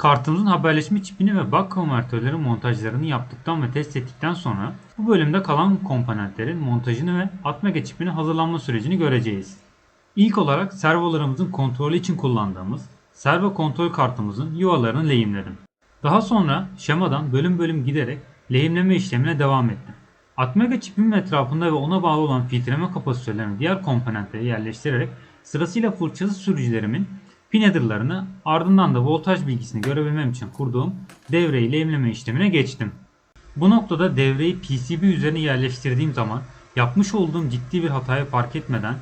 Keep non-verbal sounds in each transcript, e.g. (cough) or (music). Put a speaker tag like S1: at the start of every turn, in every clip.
S1: Kartımızın haberleşme çipini ve bug konvertörleri montajlarını yaptıktan ve test ettikten sonra bu bölümde kalan komponentlerin montajını ve Atmega çipinin hazırlanma sürecini göreceğiz. İlk olarak servolarımızın kontrolü için kullandığımız servo kontrol kartımızın yuvalarını lehimledim. Daha sonra şemadan bölüm bölüm giderek lehimleme işlemine devam ettim. Atmega çipimin etrafında ve ona bağlı olan filtreleme kapasitörlerini diğer komponentlere yerleştirerek sırasıyla fırçası sürücülerimin pin header'larını ardından da voltaj bilgisini görebilmem için kurduğum devreyi lehimleme işlemine geçtim. Bu noktada devreyi PCB üzerine yerleştirdiğim zaman yapmış olduğum ciddi bir hatayı fark etmeden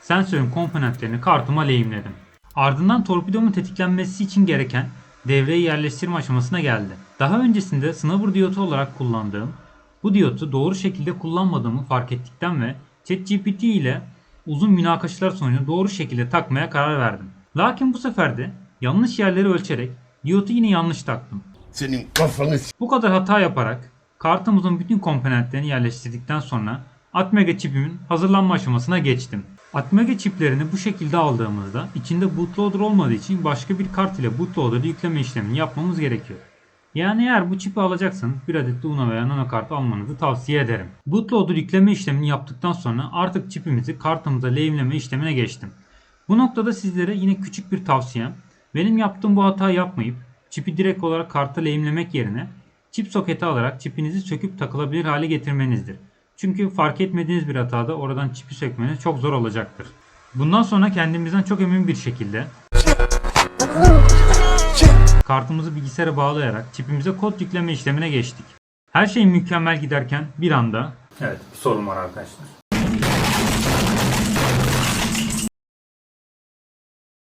S1: sensörün komponentlerini kartıma lehimledim. Ardından torpidomun tetiklenmesi için gereken devreyi yerleştirme aşamasına geldi. Daha öncesinde snubber diyotu olarak kullandığım bu diyotu doğru şekilde kullanmadığımı fark ettikten ve ChatGPT ile uzun münakaşalar sonucu doğru şekilde takmaya karar verdim. Lakin bu sefer de yanlış yerleri ölçerek diyotu yine yanlış taktım.
S2: Senin kafanı
S1: Bu kadar hata yaparak kartımızın bütün komponentlerini yerleştirdikten sonra Atmega çipimin hazırlanma aşamasına geçtim. Atmega çiplerini bu şekilde aldığımızda içinde bootloader olmadığı için başka bir kart ile bootloader yükleme işlemini yapmamız gerekiyor. Yani eğer bu çipi alacaksanız bir adet de UNO veya Nano kart almanızı tavsiye ederim. Bootloader yükleme işlemini yaptıktan sonra artık çipimizi kartımıza lehimleme işlemine geçtim. Bu noktada sizlere yine küçük bir tavsiyem. Benim yaptığım bu hatayı yapmayıp çipi direkt olarak karta lehimlemek yerine çip soketi alarak çipinizi söküp takılabilir hale getirmenizdir. Çünkü fark etmediğiniz bir hatada oradan çipi sökmeniz çok zor olacaktır. Bundan sonra kendimizden çok emin bir şekilde (laughs) kartımızı bilgisayara bağlayarak çipimize kod yükleme işlemine geçtik. Her şey mükemmel giderken bir anda Evet bir sorun var arkadaşlar.